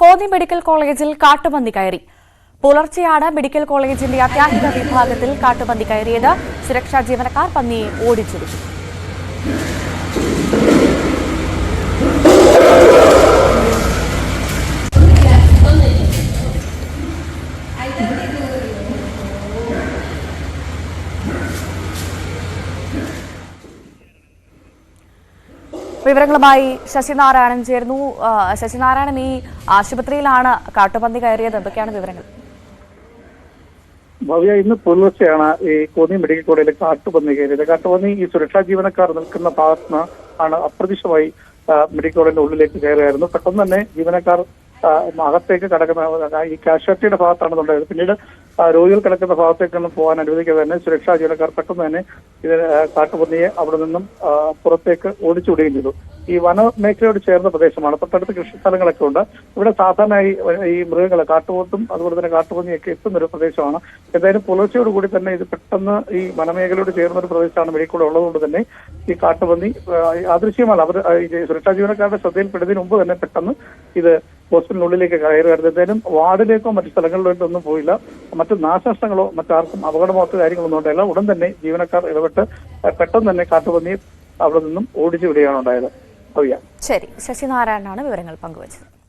Konni medical കോളേജിൽ കാട്ടുപന്നി കയറി. പുലർച്ചെയാണ് മെഡിക്കൽ കോളേജിന്റെ അത്യാഹിത വിഭാഗത്തിൽ കാട്ടുപന്നി കയറിയത്. സുരക്ഷാ ജീവനക്കാർ പന്നിയെ ഓടിച്ചിരുന്നു വിവരങ്ങളുമായി ശശിനാരായണൻ ചേരുന്നു. ശശിനാരായണൻ ഈ ആശുപത്രിയിലാണ് കാട്ടുപന്നി കയറിയത്. എന്തൊക്കെയാണ് വിവരങ്ങൾ? ഭവ്യ ഇന്ന് പുലർച്ചെയാണ് ഈ കോന്നി മെഡിക്കൽ കോളേജിലെ കാട്ടുപന്നി കയറിയത്. കാട്ടുപന്നി ഈ സുരക്ഷാ ജീവനക്കാർ നിൽക്കുന്ന ഭാഗത്ത് ആണ് അപ്രതീക്ഷിതമായി ആ, മെഡിക്കൽ കോളേജിന്റെ ഉള്ളിലേക്ക് കയറുകയായിരുന്നു പെട്ടെന്ന് തന്നെ ജീവനക്കാർ അകത്തേക്ക് കടക്കുന്ന ഈ കാഷ്വാലിറ്റിയുടെ ഭാഗത്താണെന്നുണ്ടായത് പിന്നീട് രോഗികൾ കിടക്കുന്ന ഭാഗത്തേക്കൊന്നും പോകാൻ അനുവദിക്കാതെ തന്നെ. സുരക്ഷാ ജീവനക്കാർ പെട്ടെന്ന് തന്നെ ഇത് കാട്ടുപന്നിയെ അവിടെ നിന്നും പുറത്തേക്ക് ഓടിച്ചുവിടുകയും ചെയ്തു. ഈ വനമേഖലയോട് ചേർന്ന പ്രദേശമാണ്. തൊട്ടടുത്ത് കൃഷി സ്ഥലങ്ങളൊക്കെ ഉണ്ട്. ഇവിടെ സാധാരണയായി ഈ മൃഗങ്ങളെ കാട്ടുപോത്തും അതുപോലെ തന്നെ കാട്ടുപന്നിയൊക്കെ എത്തുന്ന ഒരു പ്രദേശമാണ്. എന്തായാലും പുലർച്ചയോട് കൂടി തന്നെ ഇത് പെട്ടെന്ന് ഈ വനമേഖലയോട് ചേർന്ന ഒരു പ്രദേശമാണ് മെഡിക്കൽ ഉള്ളതുകൊണ്ട് തന്നെ ഈ കാട്ടുപന്നി ആദൃശ്യമല്ല അവർ സുരക്ഷാ ജീവനക്കാരുടെ ശ്രദ്ധയിൽപ്പെടുന്നതിന് മുമ്പ് തന്നെ പെട്ടെന്ന് ഇത് ഹോസ്പിറ്റലിനുള്ളിലേക്ക് കയറുകയായിരുന്നു. എന്തായാലും വാർഡിലേക്കോ മറ്റു സ്ഥലങ്ങളിലേക്കോ ഒന്നും പോയില്ല. മറ്റു നാശനഷ്ടങ്ങളോ മറ്റാർക്കും അപകടമോ കാര്യങ്ങളൊന്നും ഉണ്ടായില്ല. ഉടൻ തന്നെ ജീവനക്കാർ ഇടപെട്ട് പെട്ടെന്ന് തന്നെ കാട്ടുപന്നിയെ അവിടെ നിന്നും ഓടിച്ചു വിടുകയാണ് ഉണ്ടായത്. ശരി. ശശിനാരായണനാണ് വിവരങ്ങൾ പങ്കുവച്ചത്.